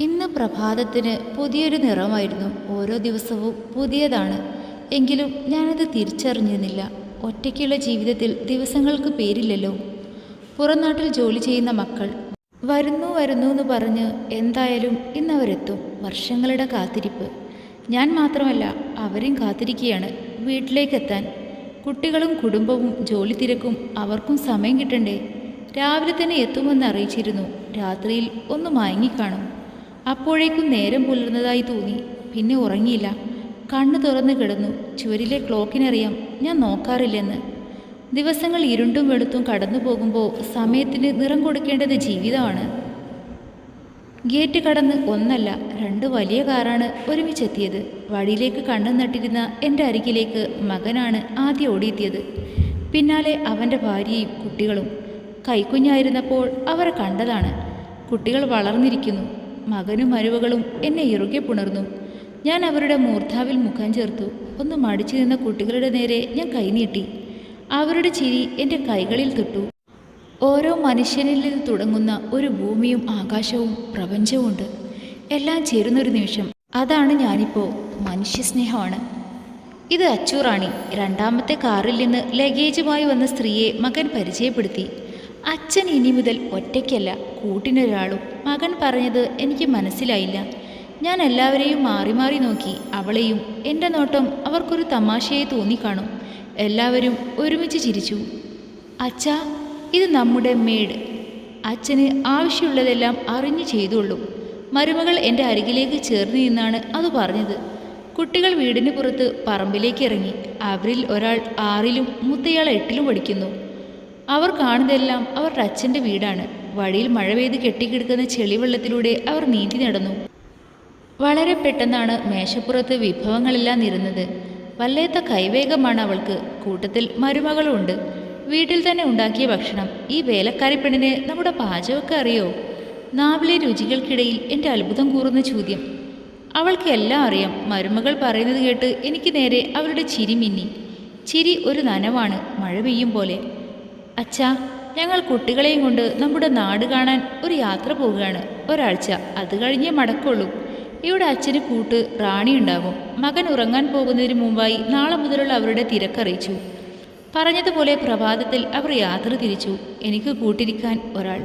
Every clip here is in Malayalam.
ഇന്ന് പ്രഭാതത്തിന് പുതിയൊരു നിറമായിരുന്നു ഓരോ ദിവസവും പുതിയതാണ്. എങ്കിലും ഞാനത് തിരിച്ചറിഞ്ഞിരുന്നില്ല. ഒറ്റയ്ക്കുള്ള ജീവിതത്തിൽ ദിവസങ്ങൾക്ക് പേരില്ലല്ലോ. പുറംനാട്ടിൽ ജോലി ചെയ്യുന്ന മക്കൾ വരുന്നു വരുന്നു എന്ന് പറഞ്ഞ് എന്തായാലും ഇന്നവരെത്തും വർഷങ്ങളുടെ കാത്തിരിപ്പ്. ഞാൻ മാത്രമല്ല അവരും കാത്തിരിക്കുകയാണ് വീട്ടിലേക്കെത്താൻ. കുട്ടികളും കുടുംബവും ജോലി തിരക്കും അവർക്കും സമയം കിട്ടണ്ടേ? രാവിലെ തന്നെ എത്തുമെന്ന് അറിയിച്ചിരുന്നു. രാത്രിയിൽ ഒന്ന് മയങ്ങിക്കാണും. അപ്പോഴേക്കും നേരം പുലർന്നതായി തോന്നി. പിന്നെ ഉറങ്ങിയില്ല. കണ്ണു തുറന്നു കിടന്നു. ചുവരിലെ ക്ലോക്കിനറിയാം ഞാൻ നോക്കാറില്ലെന്ന്. ദിവസങ്ങൾ ഇരുണ്ടും വെളുത്തും കടന്നു പോകുമ്പോൾ സമയത്തിന് നിറം കൊടുക്കേണ്ടത് ജീവിതമാണ്. ഗേറ്റ് കടന്ന് ഒന്നല്ല രണ്ട് വലിയ കാറാണ് ഒരുമിച്ചെത്തിയത്. വഴിയിലേക്ക് കണ്ണു നട്ടിരുന്ന എന്റെ അരികിലേക്ക് മകനാണ് ആദ്യം ഓടിയെത്തിയത്. പിന്നാലെ അവന്റെ ഭാര്യയും കുട്ടികളും. കൈക്കുഞ്ഞായിരുന്നപ്പോൾ അവരെ കണ്ടതാണ്. കുട്ടികൾ വളർന്നിരിക്കുന്നു. മകനും മരുവകളും എന്നെ ഇറുകെ പുണർന്നു. ഞാൻ അവരുടെ മൂർധാവിൽ മുഖം ചേർത്തു. ഒന്ന് മടിച്ചു നിന്ന കുട്ടികളുടെ നേരെ ഞാൻ കൈനീട്ടി അവരുടെ ചിരി എന്റെ കൈകളിൽ തൊട്ടു. ഓരോ മനുഷ്യനിൽ നിന്ന് തുടങ്ങുന്ന ഒരു ഭൂമിയും ആകാശവും പ്രപഞ്ചവുമുണ്ട് എല്ലാം ചേരുന്നൊരു നിമിഷം. അതാണ് ഞാനിപ്പോൾ മനുഷ്യസ്നേഹമാണ്. ഇത് അച്ചൂറാണി. രണ്ടാമത്തെ കാറിൽ നിന്ന് ലഗേജുമായി വന്ന സ്ത്രീയെ മകൻ പരിചയപ്പെടുത്തി. അച്ഛൻ ഇനി മുതൽ ഒറ്റയ്ക്കല്ല കൂട്ടിനൊരാളും. മകൻ പറഞ്ഞത് എനിക്ക് മനസ്സിലായില്ല. ഞാൻ എല്ലാവരെയും മാറി മാറി നോക്കി അവളെയും എന്റെ നോട്ടം അവർക്കൊരു തമാശയായി തോന്നിക്കാണും. എല്ലാവരും ഒരുമിച്ച് ചിരിച്ചു. അച്ഛാ ഇത് നമ്മുടെ മേഡ് അച്ഛന് ആവശ്യമുള്ളതെല്ലാം അറിഞ്ഞു ചെയ്തുള്ളൂ മരുമകൾ എന്റെ അരികിലേക്ക് ചേർന്ന് നിന്നാണ് അത് പറഞ്ഞത്. കുട്ടികൾ വീടിന് പുറത്ത് പറമ്പിലേക്ക് ഇറങ്ങി. അവരിൽ ഒരാൾ ആറിലും മുത്തയാൾ എട്ടിലും പഠിക്കുന്നു. അവർ കാണുന്നതെല്ലാം അവരുടെ അച്ഛന്റെ വീടാണ്. വഴിയിൽ മഴ പെയ്ത് കെട്ടിക്കിടക്കുന്ന ചെളിവെള്ളത്തിലൂടെ അവർ നീന്തി നടന്നു. വളരെ പെട്ടെന്നാണ് മേശപ്പുറത്ത് വിഭവങ്ങളെല്ലാം നിരുന്നത്. വല്ലാത്ത കൈവേഗമാണ് അവൾക്ക്. കൂട്ടത്തിൽ മരുമകളുണ്ട്. വീട്ടിൽ തന്നെ ഉണ്ടാക്കിയ ഭക്ഷണം. ഈ വേലക്കാരി പെണ്ണിന് നമ്മുടെ പാചകമൊക്കെ അറിയോ? നാവിലെ രുചികൾക്കിടയിൽ എന്റെ അത്ഭുതം കൂറുന്ന ചോദ്യം. അവൾക്ക് എല്ലാം അറിയാം. മരുമകൾ പറയുന്നത് കേട്ട് എനിക്ക് നേരെ അവരുടെ ചിരി മിന്നി. ചിരി ഒരു നനവാണ്. മഴ പെയ്യും പോലെ. അച്ഛാ ഞങ്ങൾ കുട്ടികളെയും കൊണ്ട് നമ്മുടെ നാട് കാണാൻ ഒരു യാത്ര പോവുകയാണ്. ഒരാഴ്ച അത് കഴിഞ്ഞേ മടക്കുള്ളൂ. ഇവിടെ അച്ഛന് കൂട്ട് റാണി ഉണ്ടാകും മകൻ ഉറങ്ങാൻ പോകുന്നതിന് മുമ്പായി നാളെ മുതലുള്ള അവരുടെ തിരക്കറിയിച്ചു പറഞ്ഞതുപോലെ പ്രഭാതത്തിൽ അവർ യാത്ര തിരിച്ചു. എനിക്ക് കൂട്ടിരിക്കാൻ ഒരാൾ.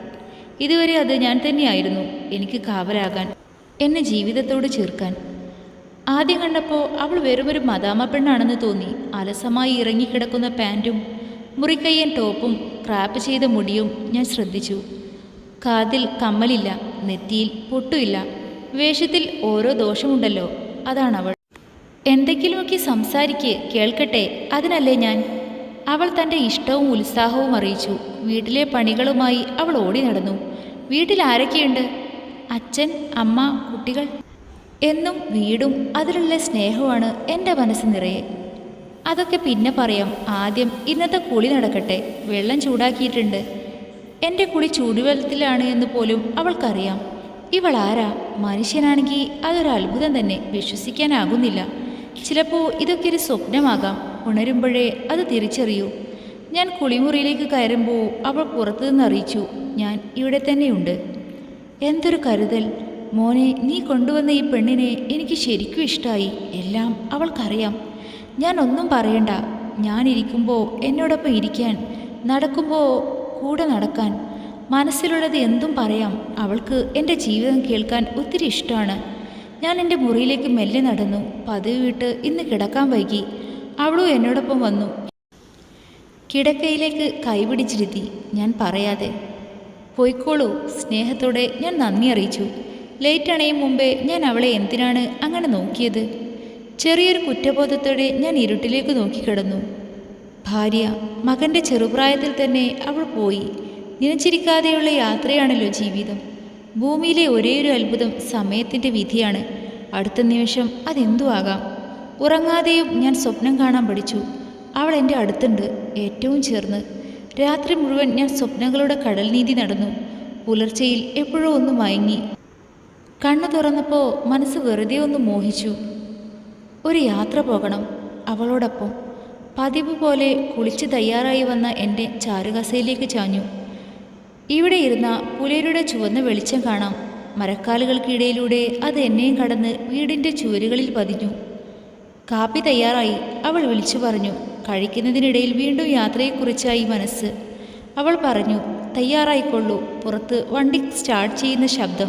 ഇതുവരെ അത് ഞാൻ തന്നെയായിരുന്നു. എനിക്ക് കാവലാകാൻ എന്നെ ജീവിതത്തോട് ചേർക്കാൻ. ആദ്യം കണ്ടപ്പോൾ അവൾ വെറുമൊരു മദാമ പെണ്ണാണെന്ന് തോന്നി. അലസമായി ഇറങ്ങിക്കിടക്കുന്ന പാന്റും മുറിക്കയ്യൻ ടോപ്പും ക്രാപ്പ് ചെയ്ത മുടിയും ഞാൻ ശ്രദ്ധിച്ചു. കാതിൽ കമ്മലില്ല നെറ്റിയിൽ പൊട്ടുമില്ല. വേഷത്തിൽ ഓരോ ദോഷമുണ്ടല്ലോ അതാണവൾ എന്തെങ്കിലുമൊക്കെ സംസാരിക്ക് കേൾക്കട്ടെ അതിനല്ലേ ഞാൻ. അവൾ തന്റെ ഇഷ്ടവും ഉത്സാഹവും അറിയിച്ചു. വീട്ടിലെ പണികളുമായി അവൾ ഓടി നടന്നു. വീട്ടിൽ ആരൊക്കെയുണ്ട്? അച്ഛൻ അമ്മ കുട്ടികൾ? എന്നും വീടും അതിലുള്ള സ്നേഹമാണ് എന്റെ മനസ്സ് നിറയെ. അതൊക്കെ പിന്നെ പറയാം. ആദ്യം ഇന്നത്തെ കുളി നടക്കട്ടെ. വെള്ളം ചൂടാക്കിയിട്ടുണ്ട്. എന്റെ കുളി ചൂടുവെള്ളത്തിലാണ് എന്ന് പോലും അവൾക്കറിയാം. ഇവൾ ആരാ? മനുഷ്യനാണെങ്കിൽ അതൊരു അത്ഭുതം തന്നെ. വിശ്വസിക്കാനാകുന്നില്ല. ചിലപ്പോൾ ഇതൊക്കെ ഒരു സ്വപ്നമാകാം. ഉണരുമ്പോഴേ അത് തിരിച്ചറിയൂ. ഞാൻ കുളിമുറിയിലേക്ക് കയറുമ്പോൾ അവൾ പുറത്തു നിന്ന് അറിയിച്ചു ഞാൻ ഇവിടെ തന്നെയുണ്ട്. എന്തൊരു കരുതൽ. മോനെ നീ കൊണ്ടുവന്ന ഈ പെണ്ണിനെ എനിക്ക് ശരിക്കും ഇഷ്ടമായി എല്ലാം അവൾക്കറിയാം. ഞാൻ ഒന്നും പറയണ്ട. ഞാനിരിക്കുമ്പോൾ എന്നോടൊപ്പം ഇരിക്കാൻ നടക്കുമ്പോൾ കൂടെ നടക്കാൻ. മനസ്സിലുള്ളത് എന്തും പറയാം. അവൾക്ക് എന്റെ ജീവിതം കേൾക്കാൻ ഒത്തിരി ഇഷ്ടമാണ്. ഞാൻ എന്റെ മുറിയിലേക്ക് മെല്ലെ നടന്നു. പതിവ് വിട്ട് ഇന്ന് കിടക്കാൻ വൈകി. അവളും എന്നോടൊപ്പം വന്നു. കിടക്കയിലേക്ക് കൈപിടിച്ചിരുത്തി ഞാൻ പറയാതെ പോയിക്കോളൂ. സ്നേഹത്തോടെ ഞാൻ നന്ദി അറിയിച്ചു. ലേറ്റ് അണയും മുമ്പേ ഞാൻ അവളെ എന്തിനാണ് അങ്ങനെ നോക്കിയത്? ചെറിയൊരു കുറ്റബോധത്തോടെ ഞാൻ ഇരുട്ടിലേക്ക് നോക്കിക്കിടന്നു. ഭാര്യ മകന്റെ ചെറുപ്രായത്തിൽ തന്നെ അവൾ പോയി. നിനച്ചിരിക്കാതെയുള്ള യാത്രയാണല്ലോ ജീവിതം. ഭൂമിയിലെ ഒരേയൊരു അത്ഭുതം സമയത്തിന്റെ വിധിയാണ്. അടുത്ത നിമിഷം അതെന്തു ആകാം. ഉറങ്ങാതെയും ഞാൻ സ്വപ്നം കാണാൻ പഠിച്ചു. അവൾ എന്റെ അടുത്തുണ്ട് ഏറ്റവും ചേർന്ന്. രാത്രി മുഴുവൻ ഞാൻ സ്വപ്നങ്ങളുടെ കടൽ നീതി നടന്നു. പുലർച്ചയിൽ എപ്പോഴോ ഒന്ന് മയങ്ങി. കണ്ണു തുറന്നപ്പോൾ മനസ്സ് വെറുതെ ഒന്ന് മോഹിച്ചു. ഒരു യാത്ര പോകണം. അവളോടൊപ്പം പതിവ് പോലെ കുളിച്ച് തയ്യാറായി വന്ന എന്റെ ചാരുകസയിലേക്ക് ചാഞ്ഞു. ഇവിടെ ഇരുന്ന പുലരുടെ ചുവന്ന വെളിച്ചം കാണാം. മരക്കാലുകൾക്കിടയിലൂടെ അത് എന്നെയും കടന്ന് വീടിന്റെ ചുവരുകളിൽ പതിഞ്ഞു. കാപ്പി തയ്യാറായി അവൾ വിളിച്ചു പറഞ്ഞു. കഴിക്കുന്നതിനിടയിൽ വീണ്ടും യാത്രയെക്കുറിച്ചായി മനസ്സ്. അവൾ പറഞ്ഞു തയ്യാറായിക്കൊള്ളൂ. പുറത്ത് വണ്ടി സ്റ്റാർട്ട് ചെയ്യുന്ന ശബ്ദം.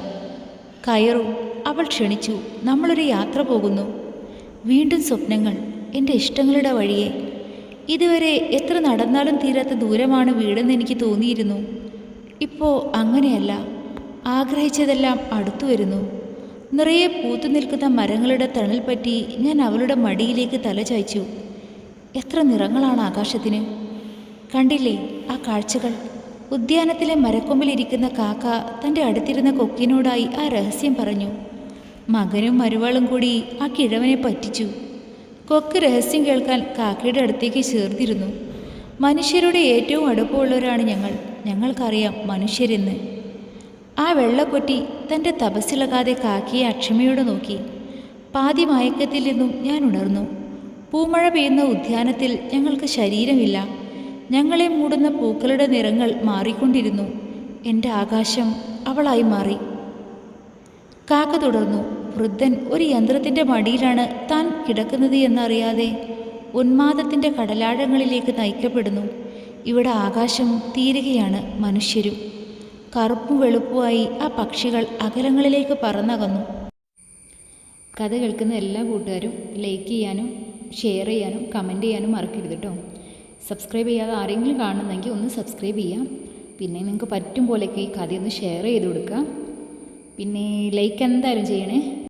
കയറൂ. അവൾ ക്ഷണിച്ചു. നമ്മളൊരു യാത്ര പോകുന്നു. വീണ്ടും സ്വപ്നങ്ങൾ എന്റെ ഇഷ്ടങ്ങളുടെ വഴിയെ. ഇതുവരെ എത്ര നടന്നാലും തീരാത്ത ദൂരമാണ് വീടെന്ന് എനിക്ക് തോന്നിയിരുന്നു. ഇപ്പോൾ അങ്ങനെയല്ല. ആഗ്രഹിച്ചതെല്ലാം അടുത്തു വരുന്നു. നിറയെ പൂത്തു നിൽക്കുന്ന മരങ്ങളുടെ തണൽ പറ്റി ഞാൻ അവളുടെ മടിയിലേക്ക് തല ചായ്ച്ചു. എത്ര നിറങ്ങളാണ് ആകാശത്തിന്. കണ്ടില്ലേ ആ കാഴ്ചകൾ? ഉദ്യാനത്തിലെ മരക്കൊമ്പിലിരിക്കുന്ന കാക്ക തന്റെ അടുത്തിരുന്ന കൊക്കിനോടായി ആ രഹസ്യം പറഞ്ഞു. മകനും മരുവാളും കൂടി ആ കിഴവനെ പറ്റിച്ചു. കൊക്ക് രഹസ്യം കേൾക്കാൻ കാക്കയുടെ അടുത്തേക്ക് ചേർത്തിരുന്നു മനുഷ്യരുടെ ഏറ്റവും അടുപ്പമുള്ളവരാണ് ഞങ്ങൾ. ഞങ്ങൾക്കറിയാം മനുഷ്യരെന്ന്. ആ വെള്ളക്കൊറ്റി തന്റെ തപസ്സിളകാതെ കാക്കിയെ അക്ഷമയോടെ നോക്കി. പാതി മയക്കത്തിൽ നിന്നും ഞാൻ ഉണർന്നു. പൂമഴ പെയ്യുന്ന ഉദ്യാനത്തിൽ ഞങ്ങൾക്ക് ശരീരമില്ല. ഞങ്ങളെ മൂടുന്ന പൂക്കളുടെ നിറങ്ങൾ മാറിക്കൊണ്ടിരുന്നു. എന്റെ ആകാശം അവളായി മാറി. കാക്ക തുടർന്നു വൃദ്ധൻ ഒരു യന്ത്രത്തിന്റെ മടിയിലാണ് താൻ കിടക്കുന്നത് എന്നറിയാതെ ഉന്മാദത്തിന്റെ കടലാഴങ്ങളിലേക്ക് നയിക്കപ്പെടുന്നു. ഇവിടെ ആകാശം തീരുകയാണ് മനുഷ്യരും. കറുപ്പും വെളുപ്പുമായി ആ പക്ഷികൾ അകലങ്ങളിലേക്ക് പറന്നകന്നു. കഥ കേൾക്കുന്ന എല്ലാ കൂട്ടുകാരും ലൈക്ക് ചെയ്യാനും ഷെയർ ചെയ്യാനും കമന്റ് ചെയ്യാനും മറക്കരുത് കേട്ടോ സബ്സ്ക്രൈബ് ചെയ്യാതെ ആരെങ്കിലും കാണുന്നെങ്കിൽ ഒന്ന് സബ്സ്ക്രൈബ് ചെയ്യാം. പിന്നെ നിങ്ങൾക്ക് പറ്റും പോലെയൊക്കെ ഈ കഥയൊന്ന് ഷെയർ ചെയ്ത് കൊടുക്കുക. പിന്നെ ലൈക്ക് എന്തായാലും ചെയ്യണേ?